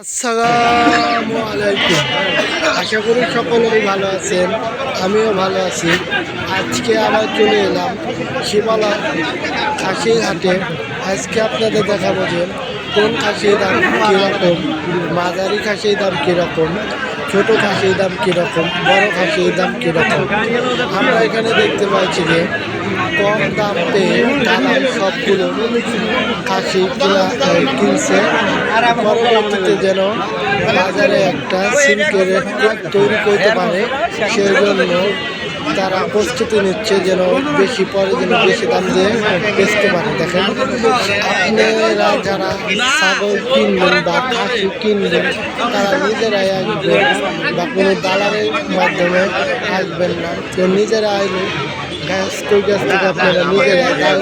আসসালামু আলাইকুম। আশা করি সকলেই ভালো আছেন, আমিও ভালো আছি। আজকে আবার চলে এলাম শিবালা খাসির হাটে। আজকে আপনাদের দেখাবো যে কোন খাসির দাম কীরকম, মাঝারি খাসির দাম কীরকম, ছোট খাসির দাম কীরকম, বড় খাসির দাম কীরকম। আমরা এখানে দেখতে পাচ্ছি যে কম দাম পেয়ে তারা সবগুলো খাসি কিনছে। পরবর্তীতে যেন বাজারে একটা সিল্কের তৈরি করতে পারে সেই জন্য তারা প্রস্তুতি নিচ্ছে যেন বেশি পরে যেন বেশি দাম দিয়ে বেচতে পারে। দেখেন, আপনারা যারা ছাগল কিনবেন বা খাসি কিনবেন, তারা নিজেরাই আসবেন বা কোনো দালালের মাধ্যমে আসবেন না। তো নিজেরা আসলে গ্যাস, কই গ্যাস থেকে আপনারা নিজেরাই দাম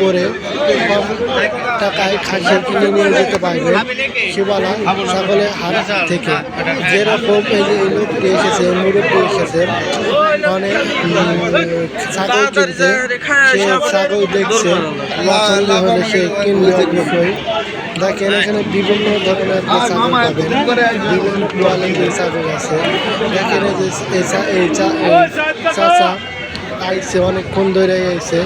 করে কম টাকায় খাসি কিনে নিয়ে যেতে পারবেন। শিবালা ছাগলের হাত থেকে। যেরকম এই লোকটি এসেছে, মুরব্বী এসেছে উম, ছাগল সে ছাগল দেখছে পছন্দ কিনবে অবশ্যই দেখেন এখানে বিভিন্ন ধরনের ছাগল পাবেন বিভিন্ন কোয়ালিটির ছাগল আছে। দেখেন এই চাচা আইসে অনেকক্ষণ ধরে আইসে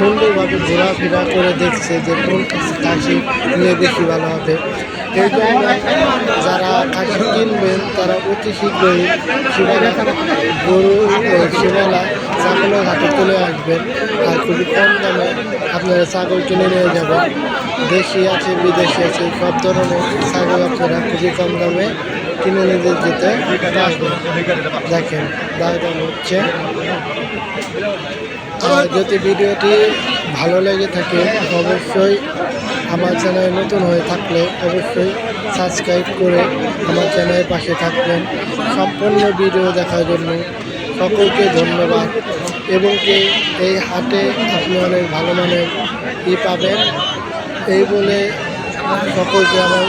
সুন্দরভাবে ঘোরাফেরা করে দেখছে যে কোন কাশি নিয়ে বেশি ভালো হবে। এই জন্য যারা কাশি কিনবেন, তারা অতি শীঘ্রই শিবালা গরু শিবালা ছাগলের হাতে চলে আসবেন। আর খুবই কম দামে আপনারা ছাগল কিনে নিয়ে যাবেন। দেশি আছে, বিদেশি আছে, সব ধরনের ছাগল আপনারা খুবই কম দামে কিনে নিয়ে যেতে পারবেন। দেখেন দাম হচ্ছে। যদি ভিডিওটি ভালো লেগে থাকে, অবশ্যই আমার চ্যানেল নতুন হয়ে থাকলে অবশ্যই সাবস্ক্রাইব করে আমার চ্যানেলের পাশে থাকবেন। সম্পূর্ণ ভিডিও দেখার জন্য সকলকে ধন্যবাদ। এবং কি এই হাটে আপনি অনেক ভালো মানের ই পাবেন, এই বলে সকলকে আমার